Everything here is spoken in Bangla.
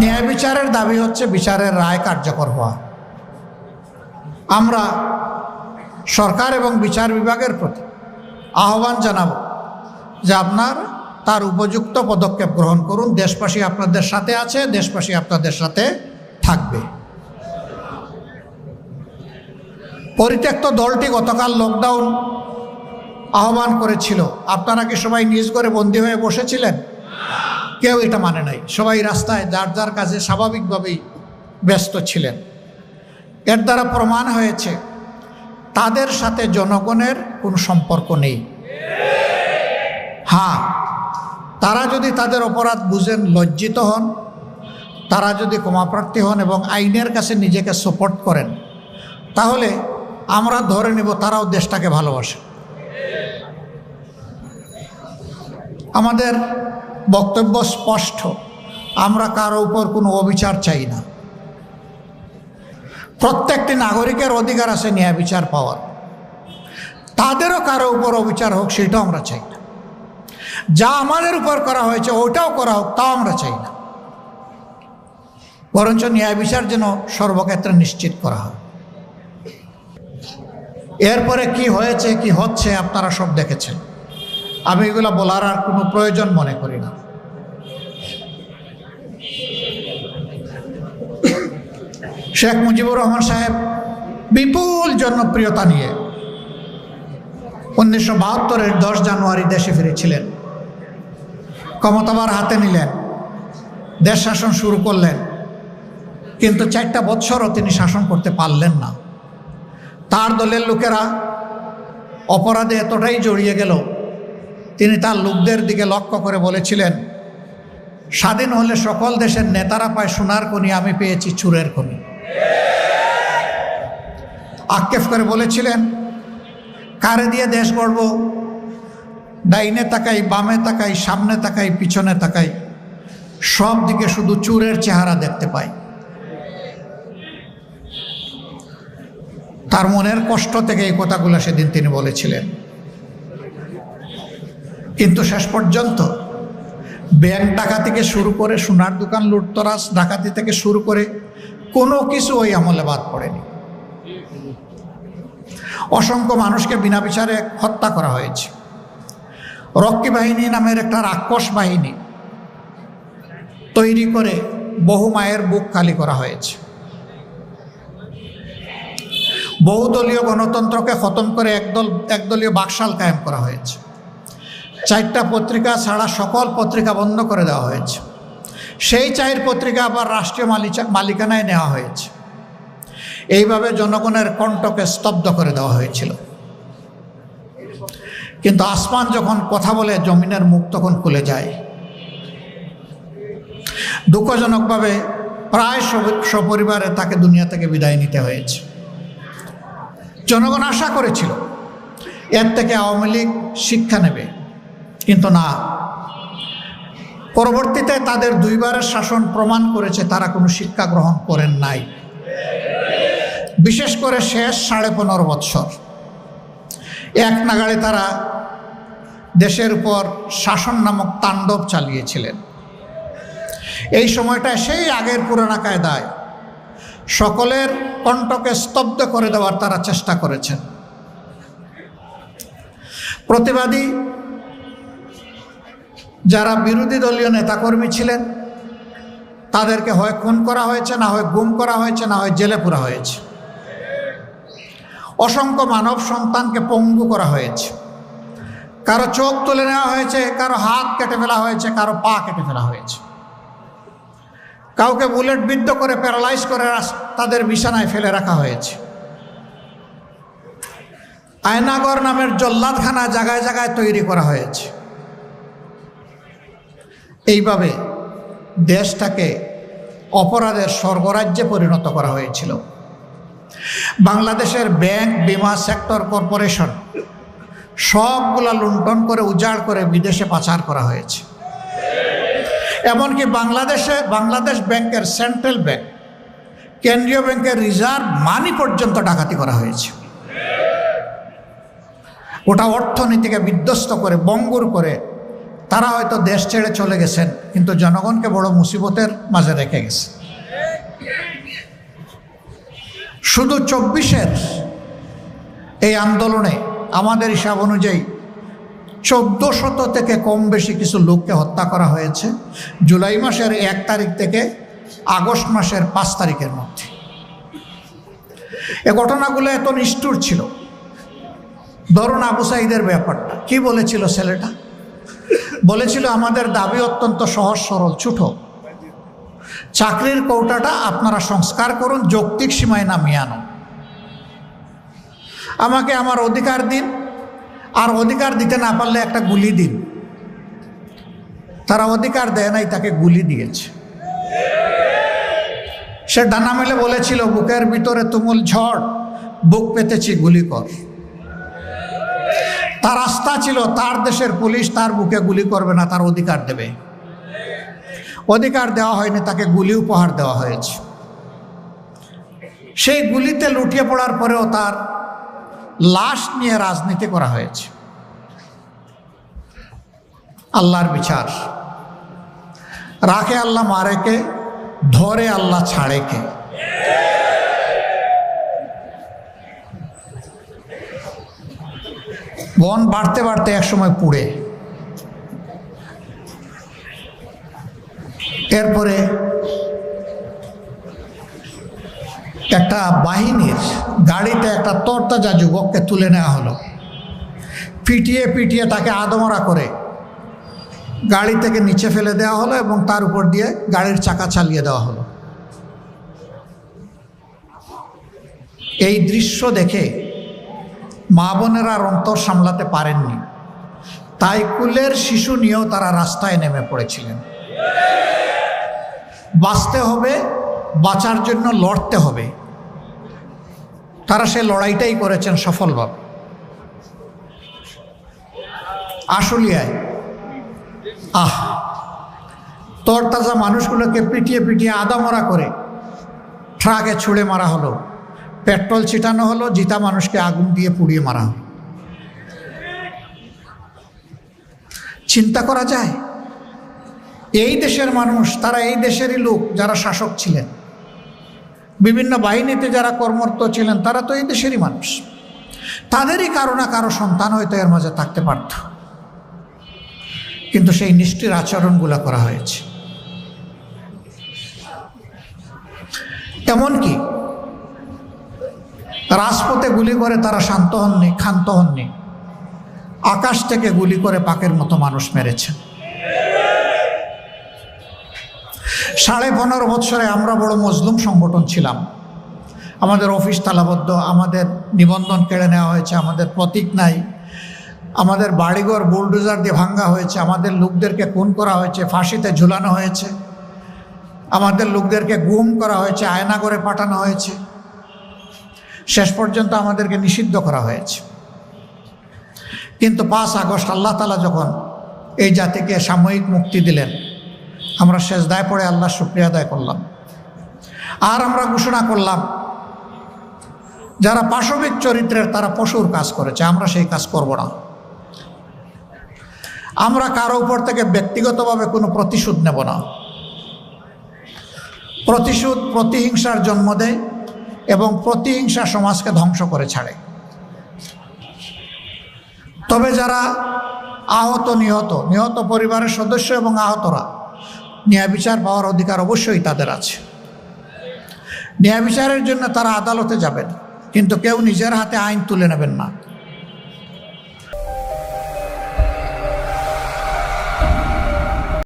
ন্যায় বিচারের দাবি হচ্ছে বিচারের রায় কার্যকর হওয়া। আমরা সরকার এবং বিচার বিভাগের প্রতি আহ্বান জানাব যে আপনার তার উপযুক্ত পদক্ষেপ গ্রহণ করুন। দেশবাসী আপনাদের সাথে আছে, দেশবাসী আপনাদের সাথে থাকবে। পরিত্যক্ত দলটি গতকাল লকডাউন আহ্বান করেছিল। আপনারা কি সবাই নিজ করে বন্দী হয়ে বসেছিলেন? কেউ এটা মানে নাই। সবাই রাস্তায় যার যার কাজে স্বাভাবিকভাবেই ব্যস্ত ছিলেন। এর দ্বারা প্রমাণ হয়েছে, তাদের সাথে জনগণের কোনো সম্পর্ক নেই। হ্যাঁ তারা যদি তাদের অপরাধ বুঝেন, লজ্জিত হন, তারা যদি ক্ষমাপ্রার্থী হন এবং আইনের কাছে নিজেকে সাপোর্ট করেন, তাহলে আমরা ধরে নেব তারাও দেশটাকে ভালোবাসে। আমাদের বক্তব্য স্পষ্ট। আমরা কারও উপর কোনো অবিচার চাই না। প্রত্যেকটি নাগরিকের অধিকার আছে ন্যায় বিচার পাওয়ার। তাদেরও কারও উপর অবিচার হোক, সেটাও আমরা চাই না। যা আমাদের উপর করা হয়েছে ওটাও করা হোক, তাও আমরা চাই না। বরঞ্চ ন্যায় বিচার যেন সর্বক্ষেত্রে নিশ্চিত করা হয়। এরপরে কি হয়েছে, কি হচ্ছে, আপনারা সব দেখেছেন। আমি এগুলো বলার আর কোনো প্রয়োজন মনে করি না। শেখ মুজিবুর রহমান সাহেব বিপুল জনপ্রিয়তা নিয়ে উনিশশো বাহাত্তরের দশ জানুয়ারি দেশে ফিরেছিলেন। ক্ষমতাবার হাতে নিলেন। দেশ শাসন শুরু করলেন। কিন্তু চারটা বৎসরও তিনি শাসন করতে পারলেন না। তার দলের লোকেরা অপরাধে এতটাই জড়িয়ে গেল তিনি তার লোকদের দিকে লক্ষ্য করে বলেছিলেন, স্বাধীন হলে সকল দেশের নেতারা পায় সোনার খনি আমি পেয়েছি চুরের খনি আক্ষেপ করে বলেছিলেন, কারে দিয়ে দেশ গড়ব? ডাইনে তাকাই, বামে তাকাই, সামনে তাকাই, পিছনে তাকাই, সব দিকে শুধু চুরের চেহারা দেখতে পাই। তার মনের কষ্ট থেকে এই কথাগুলো সেদিন তিনি বলেছিলেন। কিন্তু শেষ পর্যন্ত ব্যাংক ডাকাতি থেকে শুরু করে সোনার দোকান লুটতরাস ডাকাতি থেকে শুরু করে কোনো কিছু ওই আমলে বাদ পড়েনি। অসংখ্য মানুষকে বিনা বিচারে হত্যা করা হয়েছে। রক্ষী বাহিনী নামের একটা রাক্ষস বাহিনী তৈরি করে বহু মায়ের বুক খালি করা হয়েছে। বহুদলীয় গণতন্ত্রকে খতম করে একদল একদলীয় বাকশাল কায়েম করা হয়েছে। চারটা পত্রিকা ছাড়া সকল পত্রিকা বন্ধ করে দেওয়া হয়েছে। সেই চায়ের পত্রিকা আবার রাষ্ট্রীয় মালিকা মালিকানায় নেওয়া হয়েছে। এইভাবে জনগণের কণ্ঠকে স্তব্ধ করে দেওয়া হয়েছিল। কিন্তু আসমান যখন কথা বলে, জমিনের মুখ তখন খুলে যায়। দুঃখজনকভাবে প্রায় সপরিবারে তাকে দুনিয়া থেকে বিদায় নিতে হয়েছে। জনগণ আশা করেছিল, এর থেকে আওয়ামী লীগ শিক্ষা নেবে। কিন্তু না। পরবর্তীতে তাদের দুইবারের শাসন প্রমাণ করেছে তারা কোনো শিক্ষা গ্রহণ করেন নাই। বিশেষ করে শেষ সাড়ে পনেরো বৎসর। এক নাগাড়ে তারা দেশের উপর শাসন নামক তাণ্ডব চালিয়েছিলেন। এই সময়টায় সেই আগের পুরানা কায়দায় সকলের কণ্ঠকে স্তব্ধ করে দেওয়ার তারা চেষ্টা করেছেন। প্রতিবাদী যারা বিরোধী দলীয় নেতাকর্মী ছিলেন, তাদেরকে হয় খুন করা হয়েছে, না হয় গুম করা হয়েছে, না হয় জেলে পুরা হয়েছে। অসংখ্য মানব সন্তানকে পঙ্গু করা হয়েছে। কারও চোখ তুলে নেওয়া হয়েছে, কারও হাত কেটে ফেলা হয়েছে, কারও পা কেটে ফেলা হয়েছে। কাউকে বুলেট বিদ্ধ করে, প্যারালাইজ করে তাদের বিছানায় ফেলে রাখা হয়েছে। আয়নাগর নামের জল্লাদখানা জায়গায় জায়গায় তৈরি করা হয়েছে। এইভাবে দেশটাকে অপরাধের স্বর্গরাজ্যে পরিণত করা হয়েছিল। বাংলাদেশের ব্যাংক, বিমা সেক্টর, কর্পোরেশন সবগুলা লুণ্ঠন করে, উজাড় করে বিদেশে পাচার করা হয়েছে। এমনকি বাংলাদেশে, বাংলাদেশ ব্যাংকের সেন্ট্রাল ব্যাংক, কেন্দ্রীয় ব্যাংকের রিজার্ভ মানি পর্যন্ত ডাকাতি করা হয়েছে। ওটা অর্থনীতিকে বিধ্বস্ত করে, বঙ্গুর করে তারা হয়তো দেশ ছেড়ে চলে গেছেন, কিন্তু জনগণকে বড় মুসিবতের মাঝে রেখে গেছে। শুধু চব্বিশের এই আন্দোলনে আমাদের হিসাব অনুযায়ী চোদ্দ শত থেকে কম বেশি কিছু লোককে হত্যা করা হয়েছে, জুলাই মাসের এক তারিখ থেকে আগস্ট মাসের পাঁচ তারিখের মধ্যে। এ ঘটনাগুলো এত নিষ্ঠুর ছিল। ধরুন আবু সাইদের ব্যাপারটা, কি বলেছিল ছেলেটা? বলেছিল, আমাদের দাবি অত্যন্ত সহজ, সরল, ছুটো চাকরির কৌটাটা আপনারা সংস্কার করুন, যৌক্তিক সীমায় নামিয়ে আনো আমাকে আমার অধিকার দিন, আর অধিকার দিতে না পারলে একটা গুলি দিন। তারা অধিকার দেয় নাই, তাকে গুলি দিয়েছে। সে ডানা মেলে বলেছিল, বুকের ভিতরে তুমুল ঝড়, বুক পেতেছি গুলি কর। তার আস্থা ছিল, তার দেশের পুলিশ তার বুকে গুলি করবে না, তার অধিকার দেবে। অধিকার দেওয়া হয়নি, তাকে গুলি উপহার দেওয়া হয়েছে। সেই গুলিতে লুটিয়ে পড়ার পরেও তার লাশ নিয়ে রাজনীতি করা হয়েছে। আল্লাহর বিচার। রাখে আল্লাহ মারেকে, ধরে আল্লাহ ছাড়েকে। বন বাড়তে বাড়তে একসময় পুড়ে। এরপরে একটা বাহিনীর গাড়িতে একটা তরতাজা যুবককে তুলে নেওয়া হলো। পিটিয়ে পিটিয়ে তাকে আদমরা করে গাড়ি থেকে নিচে ফেলে দেওয়া হলো এবং তার উপর দিয়ে গাড়ির চাকা চালিয়ে দেওয়া হলো। এই দৃশ্য দেখে মা বোনেরা আর অন্তর সামলাতে পারেননি। তাই কুলের শিশু নিয়েও তারা রাস্তায় নেমে পড়েছিলেন। বাঁচতে হবে, বাঁচার জন্য লড়তে হবে। তারা সে লড়াইটাই করেছেন সফলভাবে। আশুলিয়ায়, আহ, তরতাজা মানুষগুলোকে পিটিয়ে পিটিয়ে আদামরা করে ট্রাকে ছুঁড়ে মারা হলো। পেট্রোল ছিটানো হলো, জিতা মানুষকে আগুন দিয়ে পুড়িয়ে মারা হলো। চিন্তা করা যায়, এই দেশের মানুষ, তারা এই দেশেরই লোক যারা শাসক ছিলেন। বিভিন্ন বাহিনীতে যারা কর্মরত ছিলেন, তারা তো এই দেশেরই মানুষ। তাদেরই কারও না কারও সন্তান হয়তো এর মাঝে থাকতে পারত। কিন্তু সেই নিষ্ঠির আচরণগুলো করা হয়েছে। এমনকি রাজপথে গুলি করে তারা শান্ত হননি, ক্ষান্ত হননি। আকাশ থেকে গুলি করে পাকের মতো মানুষ মেরেছেন সাড়ে পনেরো বছরে আমরা বড় মজলুম সংগঠন ছিলাম। আমাদের অফিস তালাবদ্ধ, আমাদের নিবন্ধন কেড়ে নেওয়া হয়েছে, আমাদের প্রতীক নাই, আমাদের বাড়িঘর বুলডোজার দিয়ে ভাঙ্গা হয়েছে, আমাদের লোকদেরকে খুন করা হয়েছে, ফাঁসিতে ঝুলানো হয়েছে, আমাদের লোকদেরকে গুম করা হয়েছে আয়না করে পাঠানো হয়েছে। শেষ পর্যন্ত আমাদেরকে নিষিদ্ধ করা হয়েছে। কিন্তু পাঁচ আগস্ট আল্লাহ তালা যখন এই জাতিকে সাময়িক মুক্তি দিলেন, আমরা শেষ দায় পড়ে আল্লাহ শুক্রিয়া আদায় করলাম। আর আমরা ঘোষণা করলাম, যারা পাশবিক চরিত্রের তারা পশুর কাজ করেছে, আমরা সেই কাজ করব না। আমরা কারও উপর থেকে ব্যক্তিগতভাবে কোনো প্রতিশোধ নেব না। প্রতিশোধ, প্রতিহিংসার জন্ম দেয় এবং প্রতিহিংসা সমাজকে ধ্বংস করে ছাড়ে। তবে যারা আহত, নিহত নিহত পরিবারের সদস্য এবং আহতরা, ন্যায় বিচার পাওয়ার অধিকার অবশ্যই তাদের আছে। ন্যায় বিচারের জন্য তারা আদালতে যাবেন, কিন্তু কেউ নিজের হাতে আইন তুলে নেবেন না।